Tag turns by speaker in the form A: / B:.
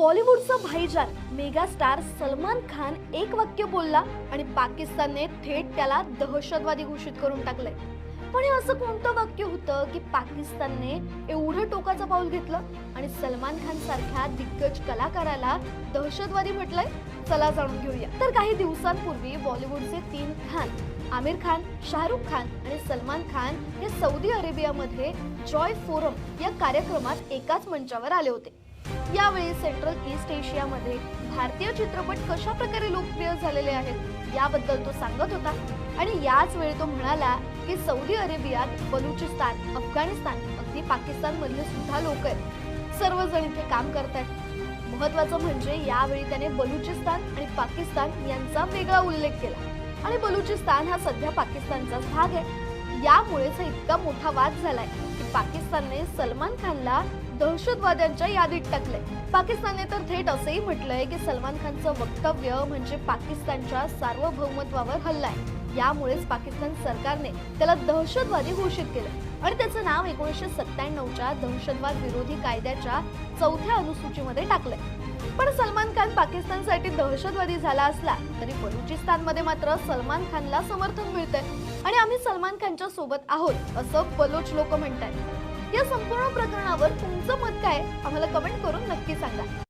A: बॉलिवूडचा भाईजान मेगास्टार सलमान खान एक वाक्य बोलला आणि पाकिस्तानने थेट त्याला दहशतवादी घोषित करून टाकलंय. पण हे असं कोणतं वाक्य होतं की पाकिस्तानने एवढं टोकाचं पाऊल घेतलं आणि सलमान खान सारख्या दिग्गज कलाकाराला दहशतवादी म्हटलंय? चला जाणून घेऊया. तर काही दिवसांपूर्वी बॉलिवूडचे तीन खान आमिर खान शाहरुख खान आणि सलमान खान हे सौदी अरेबियामध्ये जॉय फोरम या कार्यक्रमात एकाच मंचावर आले होते. यावेळी सेंट्रल ईस्ट एशियामध्ये भारतीय चित्रपट कशा प्रकारे लोकप्रिय झालेले आहेत याबद्दल तो सांगत होता. आणि याच वेळी तो म्हणाला की सौदी अरेबियात बलुचिस्तान अफगाणिस्तान अगदी पाकिस्तान मधले सुद्धा लोक आहेत. सर्वजण इथे काम करतात महत्वाचं म्हणजे यावेळी त्याने बलुचिस्तान आणि पाकिस्तान यांचा वेगळा उल्लेख केला. आणि बलुचिस्तान हा सध्या पाकिस्तानचाच भाग आहे. यामुळेच हा इतका मोठा वाद झालाय. की पाकिस्तानने सलमान खानला दहशतवाद्यांच्या यादीत टाकलंय. पाकिस्तानने तर थेट असंही म्हटलंय की सलमान खानचं वक्तव्य म्हणजे पाकिस्तानच्या सार्वभौमत्वावर हल्ला आहे. यामुळेच पाकिस्तान सरकारने त्याला दहशतवादी घोषित केलं. आणि त्याचं नाव एकोणीसशे सत्त्याण्णवच्या दहशतवाद विरोधी कायद्याच्या चौथ्या अनुसूचीमध्ये टाकलंय. पण सलमान खान पाकिस्तानसाठी दहशतवादी झाला असला तरी बलुचिस्तानमध्ये मात्र सलमान खानला समर्थन मिळतंय. आणि आम्ही सलमान खानच्या सोबत आहोत असं बलोच लोक म्हणतात या संपूर्ण प्रकरणावर तुमचं मत काय आम्हाला कमेंट करून नक्की सांगा.